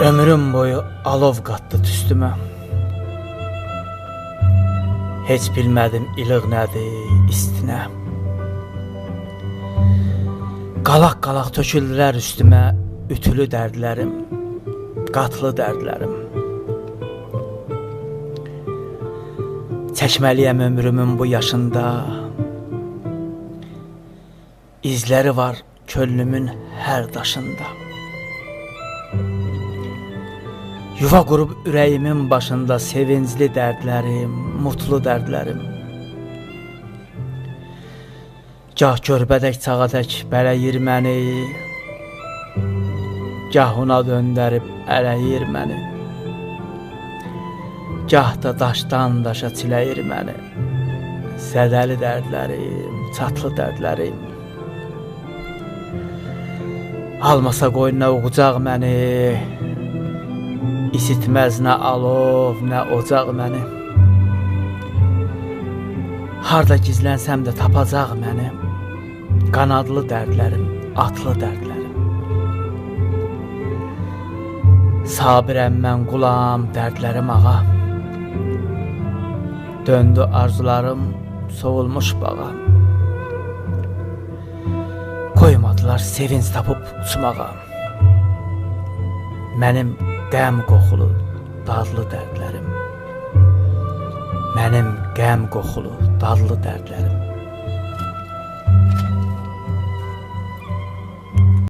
Ömrüm boyu alov qatdı tüstümə. Heç bilmədim ilıq nədir, istinə. Qalaq-qalaq töküldülər üstümə ütülü dərdlərim, qatlı dərdlərim. Çəkməliyəm ömrümün bu yaşında. İzləri var könlümün hər daşında. Yuva qurub ürəyimin başında sevincli dərdlərim, mutlu dərdlərim. Gah körbədək çağatək bələyir məni, gah ona döndərib ələyir məni. Gah da daşdan daşa çiləyir məni. Sədəli dərdlərim, çatlı dərdlərim. Almasa qoynuna uğucaq məni, İsitməz nə alov, nə ocaq məni. Harda gizlənsəm də tapacaq məni. Qanadlı dərdlərim, atlı dərdlərim. Sabirəm mən qulam, dərdlərim ağa. Döndü arzularım, soğulmuş bağa. Qoymadılar sevinç tapıb uçmağa. Mənim qəm qoxulu dadlı dərdlərim. Mənim qəm qoxulu dadlı dərdlərim.